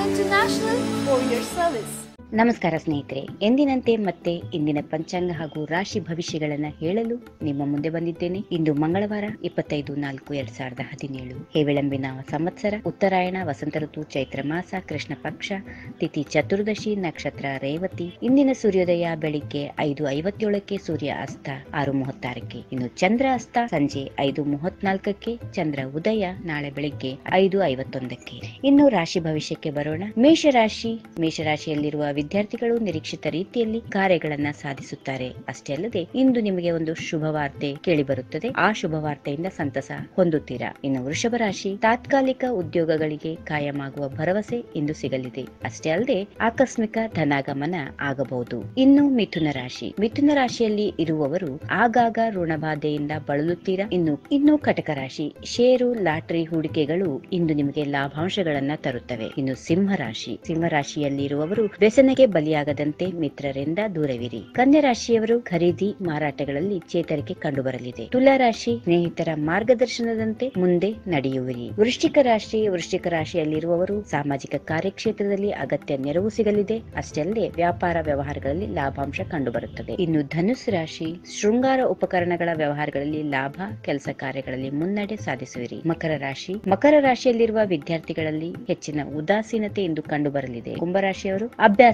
and International for your service. ನಮಸ್ಕಾರ ಸ್ನೇಹಿತರೆ, ಎಂದಿನಂತೆ ಮತ್ತೆ ಇಂದಿನ ಪಂಚಾಂಗ ಹಾಗೂ ರಾಶಿ ಭವಿಷ್ಯಗಳನ್ನ ಹೇಳಲು ನಿಮ್ಮ ಮುಂದೆ ಬಂದಿದ್ದೇನೆ. ಇಂದು ಮಂಗಳವಾರ, ಇಪ್ಪತ್ತೈದು ನಾಲ್ಕು ಎರಡ್ ಸಾವಿರದ ಹದಿನೇಳು. ಹೇವಿಳಂಬಿನ ಸಂವತ್ಸರ, ಉತ್ತರಾಯಣ, ವಸಂತ ಋತು, ಚೈತ್ರ ಮಾಸ, ಕೃಷ್ಣ ಪಕ್ಷ, ತಿಥಿ ಚತುರ್ದಶಿ, ನಕ್ಷತ್ರ ರೇವತಿ, ಇಂದಿನ ಸೂರ್ಯೋದಯ ಬೆಳಿಗ್ಗೆ ಐದು ಐವತ್ತೇಳಕ್ಕೆ ಸೂರ್ಯ ಅಸ್ತ, ಆರು ಮೂವತ್ತಾರಕ್ಕೆ. ಇನ್ನು ಚಂದ್ರ ಅಸ್ತ, ಸಂಜೆ ಐದು ಮೂವತ್ನಾಲ್ಕಕ್ಕೆ, ಚಂದ್ರ ಉದಯ ನಾಳೆ ಬೆಳಿಗ್ಗೆ ಐದು ಐವತ್ತೊಂದಕ್ಕೆ. ಇನ್ನು ರಾಶಿ ಭವಿಷ್ಯಕ್ಕೆ ಬರೋಣ. ಮೇಷರಾಶಿ, ಮೇಷರಾಶಿಯಲ್ಲಿರುವ ವಿದ್ಯಾರ್ಥಿಗಳು ನಿರೀಕ್ಷಿತ ರೀತಿಯಲ್ಲಿ ಕಾರ್ಯಗಳನ್ನ ಸಾಧಿಸುತ್ತಾರೆ. ಅಷ್ಟೇ ಅಲ್ಲದೆ ಇಂದು ನಿಮಗೆ ಒಂದು ಶುಭವಾರ್ತೆ ಕೇಳಿಬರುತ್ತದೆ. ಕೇಳಿ ಬರುತ್ತದೆ ಆ ಶುಭವಾರ್ತೆಯಿಂದ ಸಂತಸ ಹೊಂದುತ್ತೀರಾ? ಇನ್ನು ವೃಷಭ ರಾಶಿ ತಾತ್ಕಾಲಿಕ ಉದ್ಯೋಗಗಳಿಗೆ ಕಾಯಮಾಗುವ ಭರವಸೆ ಇಂದು ಸಿಗಲಿದೆ. ಅಷ್ಟೇ ಅಲ್ಲದೆ ಆಕಸ್ಮಿಕ ಧನಾಗಮನ ಆಗಬಹುದು. ಇನ್ನು ಮಿಥುನ ರಾಶಿ. ಮಿಥುನ ರಾಶಿಯಲ್ಲಿ ಇರುವವರು ಆಗಾಗ ಋಣಬಾಧೆಯಿಂದ ಬಳಲುತ್ತೀರಾ? ಇನ್ನು ಇನ್ನು ಕಟಕ ರಾಶಿ. ಷೇರು, ಲಾಟರಿ ಹೂಡಿಕೆಗಳು ಇಂದು ನಿಮಗೆ ಲಾಭಾಂಶಗಳನ್ನ ತರುತ್ತವೆ. ಇನ್ನು ಸಿಂಹ ರಾಶಿ. ಸಿಂಹ ರಾಶಿಯಲ್ಲಿ ರಾಶಿಯಲ್ಲಿರುವವರು ವ್ಯಸನಕ್ಕೆ ಬಲಿಯಾಗದಂತೆ ಮಿತ್ರರಿಂದ ದೂರವಿರಿ. ಕನ್ಯಾ ರಾಶಿಯವರು ಖರೀದಿ ಮಾರಾಟಗಳಲ್ಲಿ ಚೇತರಿಕೆ ಕಂಡುಬರಲಿದೆ. ತುಲಾ ರಾಶಿ ಸ್ನೇಹಿತರ ಮಾರ್ಗದರ್ಶನದಂತೆ ಮುಂದೆ ನಡೆಯುವಿರಿ. ವೃಶ್ಚಿಕ ರಾಶಿ, ವೃಶ್ಚಿಕ ರಾಶಿಯಲ್ಲಿರುವವರು ಸಾಮಾಜಿಕ ಕಾರ್ಯಕ್ಷೇತ್ರದಲ್ಲಿ ಅಗತ್ಯ ನೆರವು ಸಿಗಲಿದೆ. ಅಷ್ಟೇ ಅಲ್ಲದೆ ವ್ಯಾಪಾರ ವ್ಯವಹಾರಗಳಲ್ಲಿ ಲಾಭಾಂಶ ಕಂಡುಬರುತ್ತದೆ. ಇನ್ನು ಧನುಸ್ ರಾಶಿ, ಶೃಂಗಾರ ಉಪಕರಣಗಳ ವ್ಯವಹಾರಗಳಲ್ಲಿ ಲಾಭ, ಕೆಲಸ ಕಾರ್ಯಗಳಲ್ಲಿ ಮುನ್ನಡೆ ಸಾಧಿಸುವಿರಿ. ಮಕರ ರಾಶಿ, ಮಕರ ರಾಶಿಯಲ್ಲಿರುವ ವಿದ್ಯಾರ್ಥಿಗಳಲ್ಲಿ ಹೆಚ್ಚಿನ ಉದಾಸೀನತೆ ಎಂದು ಕಂಡುಬರಲಿದೆ. ಕುಂಭರಾಶಿಯವರು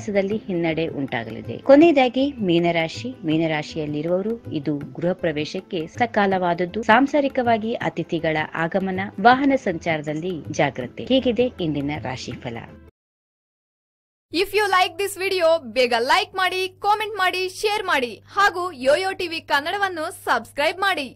ಅಭ್ಯಾಸದಲ್ಲಿ ಹಿನ್ನಡೆ ಉಂಟಾಗಲಿದೆ. ಕೊನೆಯದಾಗಿ, ಮೀನರಾಶಿ. ಮೀನರಾಶಿಯಲ್ಲಿರುವವರು ಇದು ಗೃಹ ಪ್ರವೇಶಕ್ಕೆ ಸಕಾಲವಾದದ್ದು. ಸಾಂಸಾರಿಕವಾಗಿ ಅತಿಥಿಗಳ ಆಗಮನ, ವಾಹನ ಸಂಚಾರದಲ್ಲಿ ಜಾಗ್ರತೆ. ಹೀಗಿದೆ ಇಂದಿನ ರಾಶಿಫಲ. If you like this video ಬೇಗ ಲೈಕ್ ಮಾಡಿ ಕಾಮೆಂಟ್ ಮಾಡಿ ಶೇರ್ ಮಾಡಿ. ಹಾಗೂ ಯೋಯೋ ಟಿವಿ ಕನ್ನಡವನ್ನು ಸಬ್ಸ್ಕ್ರೈಬ್ ಮಾಡಿ.